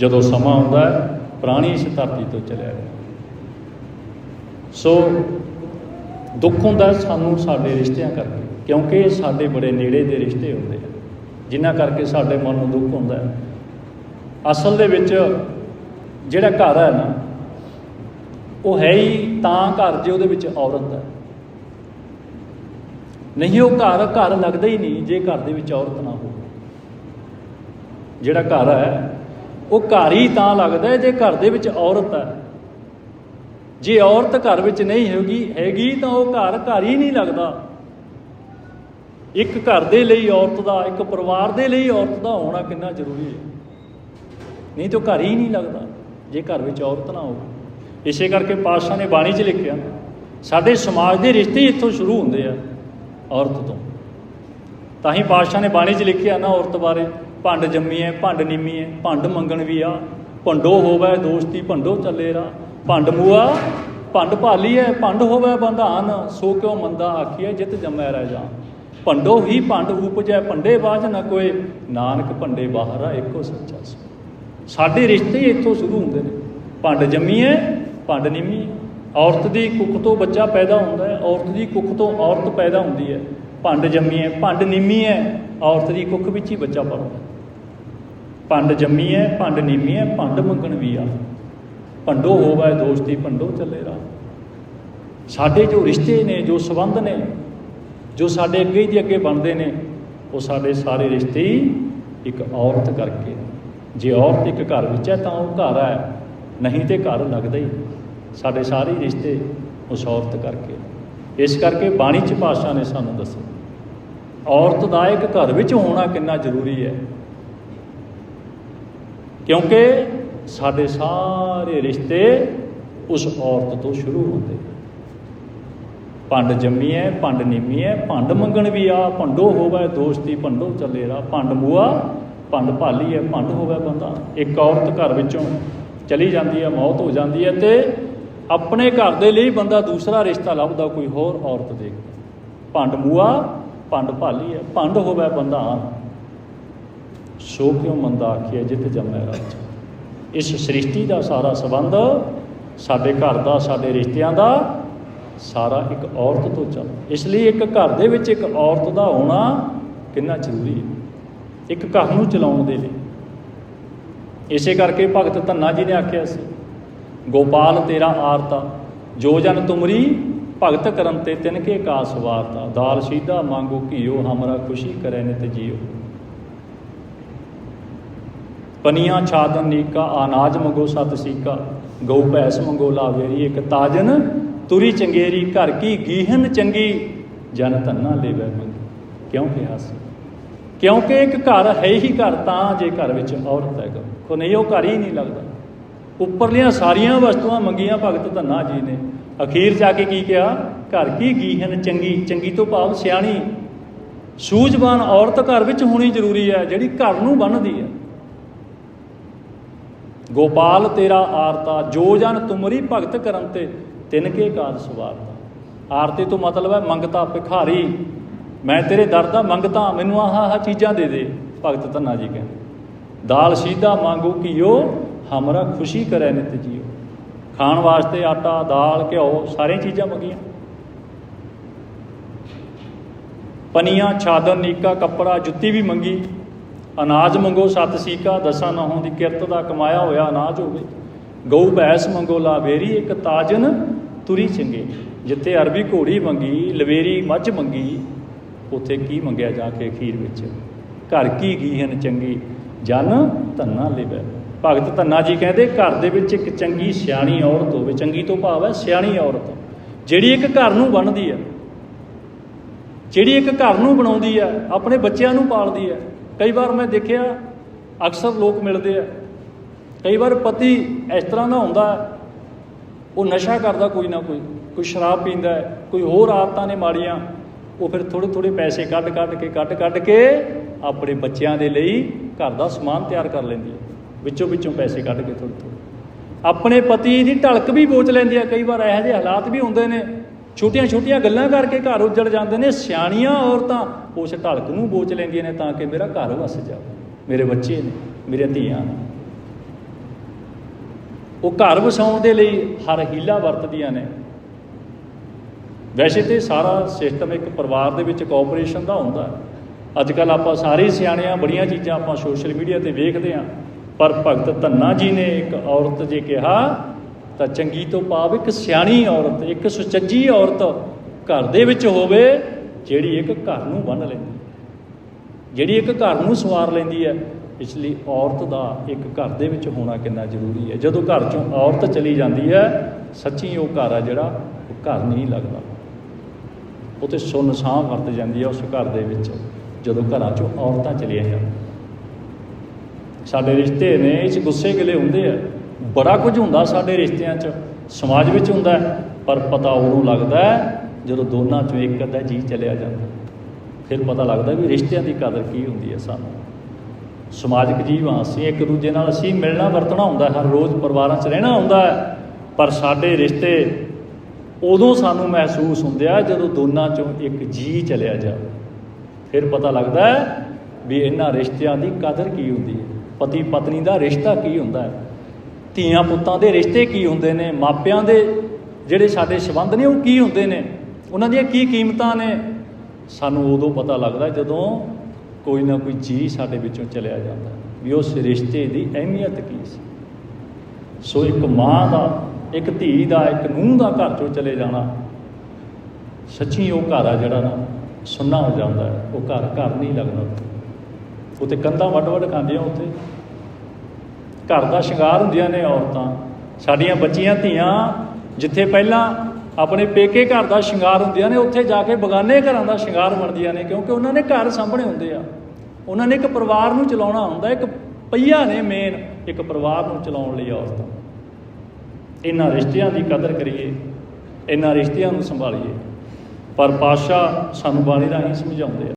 ਜਦੋਂ ਸਮਾਂ ਆਉਂਦਾ ਹੈ, ਪ੍ਰਾਣੀ ਇਸ ਧਰਤੀ ਤੋਂ ਚਲਿਆ ਗਿਆ। ਸੋ ਦੁੱਖ ਹੁੰਦਾ ਸਾਨੂੰ ਸਾਡੇ ਰਿਸ਼ਤਿਆਂ ਕਰਕੇ, ਕਿਉਂਕਿ ਇਹ ਸਾਡੇ ਬੜੇ ਨੇੜੇ ਦੇ ਰਿਸ਼ਤੇ ਹੁੰਦੇ ਆ, ਜਿਨ੍ਹਾਂ ਕਰਕੇ ਸਾਡੇ ਮਨ ਨੂੰ ਦੁੱਖ ਹੁੰਦਾ ਹੈ। ਅਸਲ ਦੇ ਵਿੱਚ ਜਿਹੜਾ ਘਰ ਹੈ ਨਾ, ਉਹ ਹੈ ਹੀ ਤਾਂ ਘਰ ਜੇ ਉਹਦੇ ਵਿੱਚ ਔਰਤ ਹੈ। ਨਹੀਂ, ਉਹ ਘਰ ਘਰ ਲੱਗਦਾ ਹੀ ਨਹੀਂ ਜੇ ਘਰ ਦੇ ਵਿੱਚ ਔਰਤ ਨਾ ਹੋਵੇ। ਜਿਹੜਾ ਘਰ ਹੈ ਉਹ ਘਰ ਹੀ ਤਾਂ ਲੱਗਦਾ ਜੇ ਘਰ ਦੇ ਵਿੱਚ ਔਰਤ ਹੈ। ਜੇ ਔਰਤ ਘਰ ਵਿੱਚ ਨਹੀਂ ਹੈਗੀ ਹੈਗੀ ਤਾਂ ਉਹ ਘਰ ਘਰ ਹੀ ਨਹੀਂ ਲੱਗਦਾ। ਇੱਕ ਘਰ ਦੇ ਲਈ ਔਰਤ ਦਾ, ਇੱਕ ਪਰਿਵਾਰ ਦੇ ਲਈ ਔਰਤ ਦਾ ਹੋਣਾ ਕਿੰਨਾ ਜ਼ਰੂਰੀ ਹੈ? ਨਹੀਂ ਤਾਂ ਘਰ ਹੀ ਨਹੀਂ ਲੱਗਦਾ, ਜੇ ਘਰ ਵਿੱਚ ਔਰਤ ਨਾ ਹੋਵੇ। ਇਸੇ ਕਰਕੇ ਪਾਤਸ਼ਾਹ ਨੇ ਬਾਣੀ 'ਚ ਲਿਖਿਆ, ਸਾਡੇ ਸਮਾਜ ਦੇ ਰਿਸ਼ਤੇ ਇੱਥੋਂ ਸ਼ੁਰੂ ਹੁੰਦੇ ਆ ਔਰਤ ਤੋਂ। ਤਾਂ ਹੀ ਪਾਤਸ਼ਾਹ ਨੇ ਬਾਣੀ 'ਚ ਲਿਖਿਆ ਨਾ ਔਰਤ ਬਾਰੇ। ਭੰਡ ਜੰਮੀ ਹੈ ਭੰਡ ਨਿੰਮੀ ਹੈ ਭੰਡ ਮੰਗਣ ਵੀ ਆ। ਭੰਡੋ ਹੋਵੇ ਦੋਸਤੀ, ਭੰਡੋ ਚੱਲੇ ਰਾ। ਭੰਡ ਮੂਆ, ਭੰਡ ਭਾਲੀ ਹੈ ਭੰਡ ਹੋਵੇ ਬੰਧਾਨ। ਸੋ ਕਿਉ ਮੰਦਾ ਆਖੀਐ, ਜਿਤ ਜੰਮੈ ਰਹਿ ਜਾ ਭੰਡੋ ਹੀ ਭੰਡ ਉਪਜੈ, ਭੰਡੇ ਬਾਜ ਨਾ ਕੋਏ। ਨਾਨਕ ਭੰਡੇ ਬਾਹਰਾ, ਇੱਕੋ ਸੱਚਾ ਸੋ। ਸਾਡੇ ਰਿਸ਼ਤੇ ਇੱਥੋਂ ਸ਼ੁਰੂ ਹੁੰਦੇ ਨੇ। ਭੰਡ ਜੰਮੀ ਹੈ ਭੰਡ ਨਿੰਮੀ ਹੈ ਔਰਤ ਦੀ ਕੁੱਖ ਤੋਂ ਬੱਚਾ ਪੈਦਾ ਹੁੰਦਾ ਹੈ ਔਰਤ ਦੀ ਕੁੱਖ ਤੋਂ ਔਰਤ ਪੈਦਾ ਹੁੰਦੀ ਹੈ ਭੰਡ ਜੰਮੀ ਹੈ ਭੰਡ ਨਿੰਮੀ ਹੈ ਔਰਤ ਦੀ ਕੁੱਖ ਵਿੱਚ ਹੀ ਬੱਚਾ ਪੜਦਾ ਭੰਡ ਜੰਮੀ ਹੈ ਭੰਡ ਨੀਮੀ ਹੈ ਭੰਡ ਮੰਗਣ ਵੀ ਆ। ਭੰਡੋ ਹੋਵੇ ਦੋਸਤੀ ਭੰਡੋ ਚੱਲੇ ਰਾ ਸਾਡੇ ਜੋ ਰਿਸ਼ਤੇ ਨੇ, ਜੋ ਸਬੰਧ ਨੇ, ਜੋ ਸਾਡੇ ਅੱਗੇ ਦੀ ਅੱਗੇ ਬਣਦੇ ਨੇ, ਉਹ ਸਾਡੇ ਸਾਰੇ ਰਿਸ਼ਤੇ ਹੀ ਇੱਕ ਔਰਤ ਕਰਕੇ। ਜੇ ਔਰਤ ਇੱਕ ਘਰ ਵਿੱਚ ਹੈ ਤਾਂ ਉਹ ਘਰ ਹੈ ਨਹੀਂ ਤੇ ਘਰ ਲੱਗਦਾ ਹੀ। ਸਾਡੇ ਸਾਰੇ ਰਿਸ਼ਤੇ ਉਸ ਔਰਤ ਕਰਕੇ। ਇਸ ਕਰਕੇ ਬਾਣੀ ਚ ਭਾਸ਼ਾ ਨੇ ਸਾਨੂੰ ਦੱਸਿਆ, ਔਰਤ ਦਾ ਇੱਕ ਘਰ ਵਿੱਚ ਹੋਣਾ ਕਿੰਨਾ ਜ਼ਰੂਰੀ ਹੈ ਕਿਉਂਕਿ ਸਾਡੇ ਸਾਰੇ ਰਿਸ਼ਤੇ ਉਸ ਔਰਤ ਤੋਂ ਸ਼ੁਰੂ ਹੁੰਦੇ ਭੰਡ ਜੰਮੀ ਹੈ ਭੰਡ ਨਿੰਮੀ ਹੈ ਭੰਡ ਮੰਗਣ ਵੀ ਆ, ਭੰਡੋ ਹੋਵੇ ਦੋਸਤੀ, ਭੰਡੋ ਚੱਲੇਰਾ ਭੰਡ ਮੂਆ, ਭੰਡ ਭਾਲੀ ਹੈ ਭੰਡ ਹੋਵੇ ਬੰਦਾ। ਇੱਕ ਔਰਤ ਘਰ ਵਿੱਚੋਂ ਚਲੀ ਜਾਂਦੀ ਹੈ ਮੌਤ ਹੋ ਜਾਂਦੀ ਹੈ ਤੇ ਆਪਣੇ ਘਰ ਦੇ ਲਈ ਬੰਦਾ ਦੂਸਰਾ ਰਿਸ਼ਤਾ ਲੱਭਦਾ, ਕੋਈ ਹੋਰ ਔਰਤ ਦੇ ਭੰਡ ਮੂਆ, ਭੰਡ ਭਾਲੀ ਹੈ ਭੰਡ ਹੋਵੇ ਬੰਦਾ। ਸੋ ਕਿਉ ਮੰਦਾ ਆਖੀਏ ਜਿਤ ਜੰਮੈ ਰਾਜ? ਇਸ ਸ੍ਰਿਸ਼ਟੀ ਦਾ ਸਾਰਾ ਸੰਬੰਧ ਸਾਡੇ ਘਰ ਦਾ, ਸਾਡੇ ਰਿਸ਼ਤਿਆਂ ਦਾ, ਸਾਰਾ ਇੱਕ ਔਰਤ ਤੋਂ ਚੱਲ। ਇਸ ਲਈ ਇੱਕ ਘਰ ਦੇ ਵਿੱਚ ਇੱਕ ਔਰਤ ਦਾ ਹੋਣਾ ਕਿੰਨਾ ਜ਼ਰੂਰੀ ਹੈ? ਇੱਕ ਘਰ ਨੂੰ ਚਲਾਉਣ ਦੇ ਲਈ। ਇਸੇ ਕਰਕੇ ਭਗਤ ਧੰਨਾ ਜੀ ਨੇ ਆਖਿਆ ਸੀ, ਗੋਪਾਲ ਤੇਰਾ ਆਰਤਾ, ਜੋ ਜਨ ਤੁਮਰੀ ਭਗਤ ਕਰਨ ਤੇ ਤਿਨਕੇ ਕਾਸ ਵਾਰਤਾ। ਦਾਲ ਸੀਧਾ ਮੰਗੋ ਘਿਓ, ਹਮਰਾ ਖੁਸ਼ੀ ਕਰੇ ਨਿਤ ਜੀਓ। ਪਨੀਆਂ ਛਾਦਨ ਨੀਕਾ, ਅਨਾਜ ਮੰਗੋ ਸਤ ਸੀਕਾ। ਗਊ ਭੈਸ ਮੰਗੋ ਲਾਵੇਰੀ ਇੱਕ ਤਾਜਨ, ਤੁਰੀ ਚੰਗੇਰੀ, ਘਰ ਕੀ ਗੀਹਨ ਚੰਗੀ। ਜਨ ਧੰਨਾ ਲੈਵੇ ਮੰਗੀ, ਕਿਉਂ ਕਿਹਾ ਸੀ? ਕਿਉਂਕਿ ਇੱਕ ਘਰ ਹੈ ਹੀ ਘਰ, ਤਾਂ ਜੇ ਘਰ ਵਿੱਚ ਔਰਤ ਹੈਗਾ ਕੋ ਨਹੀਂ ਉਹ ਘਰ ਹੀ ਨਹੀਂ ਲੱਗਦਾ। ਉੱਪਰਲੀਆਂ ਸਾਰੀਆਂ ਵਸਤੂਆਂ ਮੰਗੀਆਂ ਭਗਤ ਧੰਨਾ ਜੀ ਨੇ। ਅਖੀਰ ਜਾ ਕੇ ਕੀ ਕਿਹਾ? ਘਰ ਕੀ ਗੀਹਨ ਚੰਗੀ ਚੰਗੀ ਤੋਂ ਭਾਵ ਸਿਆਣੀ। ਸੂਝਵਾਨ ਔਰਤ ਘਰ ਵਿੱਚ ਹੋਣੀ ਜ਼ਰੂਰੀ ਹੈ, ਜਿਹੜੀ ਘਰ ਨੂੰ ਬੰਨ੍ਹਦੀ ਹੈ। ਗੋਪਾਲ ਤੇਰਾ ਆਰਤਾ, ਜੋ ਜਨ ਤੁਮਰੀ ਭਗਤ ਕਰਨ ਤੇ, ਤਿਨ ਕੇ ਕਾਰ ਸਵਾਰਤਾ। ਆਰਤੀ ਤੋਂ ਮਤਲਬ ਹੈ ਮੰਗਤਾ ਭਿਖਾਰੀ। ਮੈਂ ਤੇਰੇ ਦਰ ਦਾ ਮੰਗਤਾ, ਮੈਨੂੰ ਆਹ ਆਹ ਚੀਜ਼ਾਂ ਦੇ ਦੇ, ਭਗਤ ਧੰਨਾ ਜੀ ਕਹਿੰਦੇ। ਦਾਲ ਸ਼ੀਦਾ ਮੰਗੋ ਕੀਓ, ਹਮਰਾ ਖੁਸ਼ੀ ਕਰੈ ਨਿਤ ਜੀਓ। ਖਾਣ ਵਾਸਤੇ ਆਟਾ, ਦਾਲ, ਘਿਓ, ਸਾਰੀਆਂ ਚੀਜ਼ਾਂ ਮੰਗੀਆਂ। ਪਨੀਆਂ, ਛਾਦਨ, ਨੀਕਾ, ਕੱਪੜਾ, ਜੁੱਤੀ ਵੀ ਮੰਗੀ। ਅਨਾਜ ਮੰਗੋ, ਸਤ ਸੀਕਾ, ਦਸਾਂ ਨਹੋਂ ਦੀ ਕਿਰਤ ਦਾ ਕਮਾਇਆ ਹੋਇਆ ਅਨਾਜ ਹੋਵੇ। ਗਊ ਭੈਸ ਮੰਗੋ ਲਾਵੇਰੀ ਇੱਕ ਤਾਜਨ ਤੁਰੀ ਚੰਗੇ। ਜਿੱਥੇ ਅਰਬੀ ਘੋੜੀ ਮੰਗੀ, ਲਵੇਰੀ ਮੱਝ ਮੰਗੀ, ਉੱਥੇ ਕੀ ਮੰਗਿਆ ਜਾ ਕੇ ਅਖੀਰ ਵਿੱਚ? ਘਰ ਕੀ ਗੀਹਨ ਚੰਗੀ? ਜਨ ਧੰਨਾ ਲਿਵੈ। ਭਗਤ ਧੰਨਾ ਜੀ ਕਹਿੰਦੇ, ਘਰ ਦੇ ਵਿੱਚ ਇੱਕ ਚੰਗੀ ਸਿਆਣੀ ਔਰਤ ਹੋਵੇ। ਚੰਗੀ ਤੋਂ ਭਾਵ ਹੈ ਸਿਆਣੀ ਔਰਤ। ਜਿਹੜੀ ਇੱਕ ਘਰ ਨੂੰ ਬਣਦੀ ਹੈ, ਜਿਹੜੀ ਇੱਕ ਘਰ ਨੂੰ ਬਣਾਉਂਦੀ ਹੈ, ਆਪਣੇ ਬੱਚਿਆਂ ਨੂੰ ਪਾਲਦੀ ਹੈ ਕਈ ਵਾਰ ਮੈਂ ਦੇਖਿਆ ਅਕਸਰ ਲੋਕ ਮਿਲਦੇ ਆ। ਕਈ ਵਾਰ ਪਤੀ ਇਸ ਤਰ੍ਹਾਂ ਦਾ ਹੁੰਦਾ ਉਹ ਨਸ਼ਾ ਕਰਦਾ ਕੋਈ ਨਾ ਕੋਈ ਕੋਈ ਸ਼ਰਾਬ ਪੀਂਦਾ ਹੈ, ਕੋਈ ਹੋਰ ਆਦਤਾਂ ਨੇ ਮਾੜੀਆਂ ਉਹ ਫਿਰ ਥੋੜੇ ਥੋੜੇ ਪੈਸੇ ਕੱਢ ਕੱਢ ਕੇ ਕੱਢ ਕੱਢ ਕੇ ਆਪਣੇ ਬੱਚਿਆਂ ਦੇ ਲਈ ਘਰ ਦਾ ਸਮਾਨ ਤਿਆਰ ਕਰ ਲੈਂਦੀ ਹੈ। ਵਿੱਚੋਂ ਵਿੱਚੋਂ ਪੈਸੇ ਕੱਢ ਕੇ ਥੋੜੇ ਥੋੜੇ ਆਪਣੇ ਪਤੀ ਦੀ ਢਲਕ ਵੀ ਬੋਚ ਲੈਂਦੀ ਹੈ। ਕਈ ਵਾਰ ਇਹੋ ਜਿਹੇ ਹਾਲਾਤ ਵੀ ਹੁੰਦੇ ਨੇ ਛੋਟੀਆਂ ਛੋਟੀਆਂ ਗੱਲਾਂ ਕਰਕੇ ਘਰ ਉੱਜੜ ਜਾਂਦੇ ਨੇ, ਸਿਆਣੀਆਂ ਔਰਤਾਂ। ਉਸ ਢਲਕ ਨੂੰ ਬੋਚ ਲੈਂਦੀਆਂ ਨੇ ਤਾਂ ਕਿ ਮੇਰਾ ਘਰ ਵਸ ਜਾਵੇ। ਮੇਰੇ ਬੱਚੇ ਨੇ, ਮੇਰੇ ਧੀਆਂ ਨੇ। ਉਹ ਘਰ ਵਸਾਉਣ ਦੇ ਲਈ ਹਰ ਹੀਲਾ ਵਰਤਦੀਆਂ ਨੇ। ਵੈਸੇ ਤੇ ਸਾਰਾ ਸਿਸਟਮ ਇੱਕ ਪਰਿਵਾਰ ਦੇ ਵਿੱਚ ਕੋਆਪਰੇਸ਼ਨ ਦਾ ਹੁੰਦਾ ਹੈ। ਅੱਜ ਕੱਲ ਆਪਾਂ ਸਾਰੇ ਸਿਆਣੇ ਬੜੀਆਂ ਚੀਜ਼ਾਂ ਆਪਾਂ ਸੋਸ਼ਲ ਮੀਡੀਆ ਤੇ ਵੇਖਦੇ ਆ ਪਰ ਭਗਤ ਧੰਨਾ ਜੀ ਨੇ ਇੱਕ ਔਰਤ ਜੇ ਕਿਹਾ ਤਾਂ ਚੰਗੀ ਤੋਂ ਭਾਵ ਇੱਕ ਸਿਆਣੀ ਔਰਤ, ਇੱਕ ਸੁਚੱਜੀ ਔਰਤ ਘਰ ਦੇ ਵਿੱਚ ਹੋਵੇ, ਜਿਹੜੀ ਇੱਕ ਘਰ ਨੂੰ ਬੰਨ ਲੈਂਦੀ ਜਿਹੜੀ ਇੱਕ ਘਰ ਨੂੰ ਸਵਾਰ ਲੈਂਦੀ ਹੈ। ਇਸ ਲਈ ਔਰਤ ਦਾ ਇੱਕ ਘਰ ਦੇ ਵਿੱਚ ਹੋਣਾ ਕਿੰਨਾ ਜ਼ਰੂਰੀ ਹੈ। ਜਦੋਂ ਘਰ ਚੋਂ ਔਰਤ ਚਲੀ ਜਾਂਦੀ ਹੈ, ਸੱਚੀ ਉਹ ਘਰ ਆ ਜਿਹੜਾ ਉਹ ਘਰ ਨਹੀਂ ਲੱਗਦਾ। ਉਹ ਤੇ ਸੁਨਸਾਂ ਵਰਤ ਜਾਂਦੀ ਹੈ ਉਸ ਘਰ ਦੇ ਵਿੱਚ, ਜਦੋਂ ਘਰਾਂ ਚੋਂ ਔਰਤਾਂ ਚਲੀਆਂ ਜਾਣ ਸਾਡੇ ਰਿਸ਼ਤੇ ਨੇ ਇਹ 'ਚ ਗੁੱਸੇ ਗਿਲੇ ਹੁੰਦੇ ਆ। ਬੜਾ ਕੁਝ ਹੁੰਦਾ ਸਾਡੇ ਰਿਸ਼ਤਿਆਂ 'ਚ, ਸਮਾਜ ਵਿੱਚ ਹੁੰਦਾ ਪਰ ਪਤਾ ਉਦੋਂ ਲੱਗਦਾ ਜਦੋਂ ਦੋਨਾਂ 'ਚੋਂ ਇੱਕ ਅੱਧਾ ਜੀ ਚਲਿਆ ਜਾਂਦਾ। ਫਿਰ ਪਤਾ ਲੱਗਦਾ ਵੀ ਰਿਸ਼ਤਿਆਂ ਦੀ ਕਦਰ ਕੀ ਹੁੰਦੀ ਹੈ ਸਾਨੂੰ। ਸਮਾਜਿਕ ਜੀਵ ਹਾਂ ਅਸੀਂ, ਇੱਕ ਦੂਜੇ ਨਾਲ ਅਸੀਂ ਮਿਲਣਾ, ਵਰਤਣਾ ਹੁੰਦਾ ਹਰ ਰੋਜ਼ ਪਰਿਵਾਰਾਂ 'ਚ ਰਹਿਣਾ ਹੁੰਦਾ ਪਰ ਸਾਡੇ ਰਿਸ਼ਤੇ ਉਦੋਂ ਸਾਨੂੰ ਮਹਿਸੂਸ ਹੁੰਦੇ ਆ ਜਦੋਂ ਦੋਨਾਂ 'ਚੋਂ ਇੱਕ ਜੀ ਚਲਿਆ ਜਾਵੇ। ਫਿਰ ਪਤਾ ਲੱਗਦਾ ਵੀ ਇਹਨਾਂ ਰਿਸ਼ਤਿਆਂ ਦੀ ਕਦਰ ਕੀ ਹੁੰਦੀ ਹੈ? ਪਤੀ ਪਤਨੀ ਦਾ ਰਿਸ਼ਤਾ ਕੀ ਹੁੰਦਾ ਹੈ? ਧੀਆਂ ਪੁੱਤਾਂ ਦੇ ਰਿਸ਼ਤੇ ਕੀ ਹੁੰਦੇ ਨੇ, ਮਾਪਿਆਂ ਦੇ ਜਿਹੜੇ ਸਾਡੇ ਸੰਬੰਧ ਨੇ, ਉਹ ਕੀ ਹੁੰਦੇ ਨੇ? ਉਹਨਾਂ ਦੀਆਂ ਕੀ ਕੀਮਤਾਂ ਨੇ? ਸਾਨੂੰ ਉਦੋਂ ਪਤਾ ਲੱਗਦਾ ਜਦੋਂ ਕੋਈ ਨਾ ਕੋਈ ਚੀਜ਼ ਸਾਡੇ ਵਿੱਚੋਂ ਚਲਿਆ ਜਾਂਦਾ ਵੀ ਉਸ ਰਿਸ਼ਤੇ ਦੀ ਅਹਿਮੀਅਤ ਕੀ ਸੀ। ਸੋ ਇੱਕ ਮਾਂ ਦਾ, ਇੱਕ ਧੀ ਦਾ, ਇੱਕ ਨੂੰਹ ਦਾ ਘਰ ਚੋਂ ਚਲੇ ਜਾਣਾ, ਸੱਚੀ ਉਹ ਘਰ ਆ ਜਿਹੜਾ ਨਾ ਸੁੰਨਾ ਹੋ ਜਾਂਦਾ ਹੈ, ਉਹ ਘਰ ਘਰ ਨਹੀਂ ਲੱਗਦਾ ਉੱਤੇ ਕੰਧਾਂ ਵੱਡ ਵੱਡ ਖਾਂਦੀਆਂ ਉੱਥੇ। ਘਰ ਦਾ ਸ਼ਿੰਗਾਰ ਹੁੰਦੀਆਂ ਨੇ ਔਰਤਾਂ। ਸਾਡੀਆਂ ਬੱਚੀਆਂ, ਧੀਆਂ, ਜਿੱਥੇ ਪਹਿਲਾਂ ਆਪਣੇ ਪੇਕੇ ਘਰ ਦਾ ਸ਼ਿੰਗਾਰ ਹੁੰਦੀਆਂ ਨੇ, ਉੱਥੇ ਜਾ ਕੇ ਬਗਾਨੇ ਘਰਾਂ ਦਾ ਸ਼ਿੰਗਾਰ ਬਣਦੀਆਂ ਨੇ, ਕਿਉਂਕਿ ਉਹਨਾਂ ਨੇ ਘਰ ਸਾਂਭਣੇ ਹੁੰਦੇ ਆ। ਉਹਨਾਂ ਨੇ ਇੱਕ ਪਰਿਵਾਰ ਨੂੰ ਚਲਾਉਣਾ ਹੁੰਦਾ, ਇੱਕ ਪਈਆ ਨੇ ਮੇਨ ਇੱਕ ਪਰਿਵਾਰ ਨੂੰ ਚਲਾਉਣ ਲਈ ਔਰਤਾਂ। ਇਹਨਾਂ ਰਿਸ਼ਤਿਆਂ ਦੀ ਕਦਰ ਕਰੀਏ, ਇਹਨਾਂ ਰਿਸ਼ਤਿਆਂ ਨੂੰ ਸੰਭਾਲੀਏ। ਪਰ ਪਾਸ਼ਾ ਸਾਨੂੰ ਬਾਣੀ ਰਾਹੀਂ ਸਮਝਾਉਂਦੇ ਆ।